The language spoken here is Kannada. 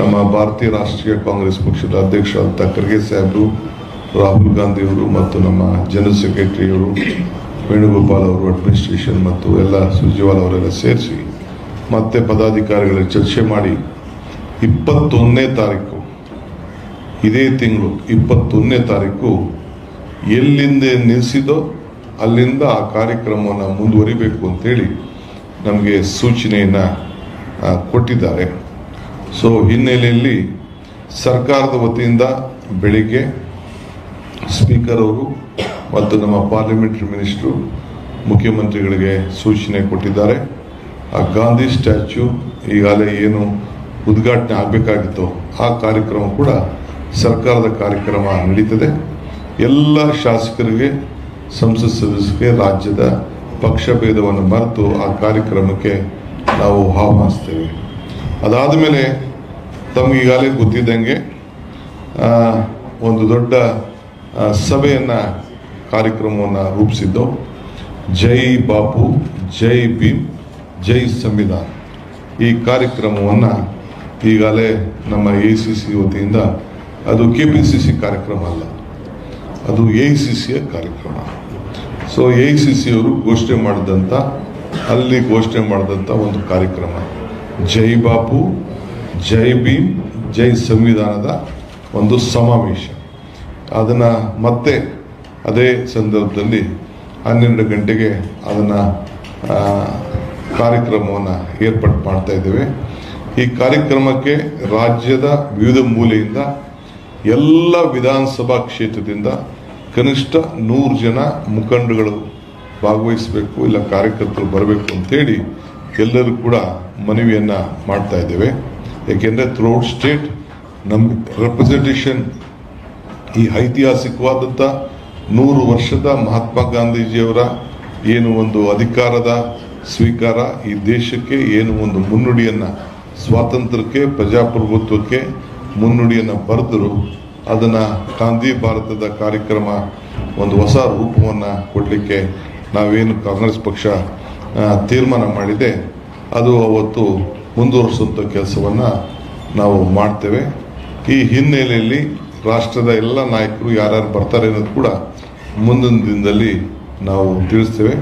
ನಮ್ಮ ಭಾರತೀಯ ರಾಷ್ಟ್ರೀಯ ಕಾಂಗ್ರೆಸ್ ಪಕ್ಷದ ಅಧ್ಯಕ್ಷರಾದ ಖರ್ಗೆ ಸಾಹೇಬರು, ರಾಹುಲ್ ಗಾಂಧಿ ಅವರು ಮತ್ತು ನಮ್ಮ ಜನರಲ್ ಸೆಕ್ರೆಟರಿಯವರು, ವೇಣುಗೋಪಾಲ್ ಅವರು ಅಡ್ಮಿನಿಸ್ಟ್ರೇಷನ್ ಮತ್ತು ಎಲ್ಲ ಸುರ್ಜೇವಾಲ್ ಅವರೆಲ್ಲ ಸೇರಿಸಿ ಮತ್ತೆ ಪದಾಧಿಕಾರಿಗಳ ಚರ್ಚೆ ಮಾಡಿ ಇಪ್ಪತ್ತೊಂದನೇ ತಾರೀಕು, ಇದೇ ತಿಂಗಳು ಇಪ್ಪತ್ತೊಂದನೇ ತಾರೀಕು ಎಲ್ಲಿಂದ ನಿಲ್ಲಿಸಿದೋ ಅಲ್ಲಿಂದ ಆ ಕಾರ್ಯಕ್ರಮವನ್ನು ಮುಂದುವರಿಬೇಕು ಅಂತೇಳಿ ನಮಗೆ ಸೂಚನೆಯನ್ನು ಕೊಟ್ಟಿದ್ದಾರೆ. ಸೊ ಹಿನ್ನೆಲೆಯಲ್ಲಿ ಸರ್ಕಾರದ ವತಿಯಿಂದ ಬೆಳಿಗ್ಗೆ ಸ್ಪೀಕರ್ ಅವರು ಮತ್ತು ನಮ್ಮ ಪಾರ್ಲಿಮೆಂಟ್ರಿ ಮಿನಿಸ್ಟ್ರು ಮುಖ್ಯಮಂತ್ರಿಗಳಿಗೆ ಸೂಚನೆ ಕೊಟ್ಟಿದ್ದಾರೆ. ಆ ಗಾಂಧಿ ಸ್ಟ್ಯಾಚ್ಯೂ ಈಗಾಗಲೇ ಏನು ಉದ್ಘಾಟನೆ ಆಗಬೇಕಾಗಿತ್ತು ಆ ಕಾರ್ಯಕ್ರಮ ಕೂಡ ಸರ್ಕಾರದ ಕಾರ್ಯಕ್ರಮ ನಡೀತದೆ. ಎಲ್ಲ ಶಾಸಕರಿಗೆ, ಸಂಸತ್ ಸದಸ್ಯರಿಗೆ, ರಾಜ್ಯದ ಪಕ್ಷ ಭೇದವನ್ನು ಮರೆತು ಆ ಕಾರ್ಯಕ್ರಮಕ್ಕೆ ನಾವು ಆಹ್ವಾನಿಸ್ತೇವೆ. ಅದಾದ ಮೇಲೆ ತಮಗೆ ಈಗಾಗಲೇ ಗೊತ್ತಿದ್ದಂಗೆ ಒಂದು ದೊಡ್ಡ ಸಭೆಯನ್ನು, ಕಾರ್ಯಕ್ರಮವನ್ನು ರೂಪಿಸಿದ್ದು ಜೈ ಬಾಪು, ಜೈ ಭೀಮ್, ಜೈ ಸಂವಿಧಾನ. ಈ ಕಾರ್ಯಕ್ರಮವನ್ನು ಈಗಾಗಲೇ ನಮ್ಮ ಎ ಸಿ ಸಿ ವತಿಯಿಂದ, ಅದು ಕೆ ಪಿ ಸಿ ಸಿ ಕಾರ್ಯಕ್ರಮ ಅಲ್ಲ, ಅದು ಎ ಸಿ ಸಿಯ ಕಾರ್ಯಕ್ರಮ. ಸೊ ಎ ಸಿ ಸಿ ಅವರು ಘೋಷಣೆ ಮಾಡಿದಂಥ ಅಲ್ಲಿ ಘೋಷಣೆ ಮಾಡಿದಂಥ ಒಂದು ಕಾರ್ಯಕ್ರಮ. ಜೈ ಬಾಪು, ಜೈ ಭೀಮ್, ಜೈ ಸಂವಿಧಾನದ ಒಂದು ಸಮಾವೇಶ. ಅದನ್ನು ಮತ್ತೆ ಅದೇ ಸಂದರ್ಭದಲ್ಲಿ ಹನ್ನೆರಡು ಗಂಟೆಗೆ ಅದನ್ನು ಕಾರ್ಯಕ್ರಮವನ್ನು ಏರ್ಪಾಡು ಮಾಡ್ತಾ ಇದ್ದೇವೆ. ಈ ಕಾರ್ಯಕ್ರಮಕ್ಕೆ ರಾಜ್ಯದ ವಿವಿಧ ಮೂಲೆಯಿಂದ ಎಲ್ಲ ವಿಧಾನಸಭಾ ಕ್ಷೇತ್ರದಿಂದ ಕನಿಷ್ಠ ನೂರು ಜನ ಮುಖಂಡಗಳು ಭಾಗವಹಿಸಬೇಕು, ಇಲ್ಲ ಕಾರ್ಯಕರ್ತರು ಬರಬೇಕು ಅಂತೇಳಿ ಎಲ್ಲರೂ ಕೂಡ ಮನವಿಯನ್ನು ಮಾಡ್ತಾ ಇದ್ದೇವೆ. ಏಕೆಂದರೆ ಥ್ರೂಔಟ್ ಸ್ಟೇಟ್ ನಮ್ಮ ರೆಪ್ರೆಸೆಂಟೇಷನ್ ಈ ಐತಿಹಾಸಿಕವಾದಂಥ ನೂರು ವರ್ಷದ ಮಹಾತ್ಮ ಗಾಂಧೀಜಿಯವರ ಏನು ಒಂದು ಅಧಿಕಾರದ ಸ್ವೀಕಾರ ಈ ದೇಶಕ್ಕೆ ಏನು ಒಂದು ಮುನ್ನುಡಿಯನ್ನು ಸ್ವಾತಂತ್ರ್ಯಕ್ಕೆ, ಪ್ರಜಾಪ್ರಭುತ್ವಕ್ಕೆ ಮುನ್ನುಡಿಯನ್ನು ಬರೆದರು ಅದನ್ನು ಗಾಂಧಿ ಭಾರತದ ಕಾರ್ಯಕ್ರಮ ಒಂದು ಹೊಸ ರೂಪವನ್ನು ಕೊಡಲಿಕ್ಕೆ ನಾವೇನು ಕಾಂಗ್ರೆಸ್ ಪಕ್ಷ ತೀರ್ಮಾನ ಮಾಡಿದೆ. ಅದು ಅವತ್ತು ಮುಂದುವರಿಸುವಂಥ ಕೆಲಸವನ್ನು ನಾವು ಮಾಡ್ತೇವೆ. ಈ ಹಿನ್ನೆಲೆಯಲ್ಲಿ ರಾಷ್ಟ್ರದ ಎಲ್ಲ ನಾಯಕರು ಯಾರ್ಯಾರು ಬರ್ತಾರೆ ಅನ್ನೋದು ಕೂಡ ಮುಂದಿನ ದಿನದಲ್ಲಿ ನಾವು ತಿಳಿಸ್ತೇವೆ.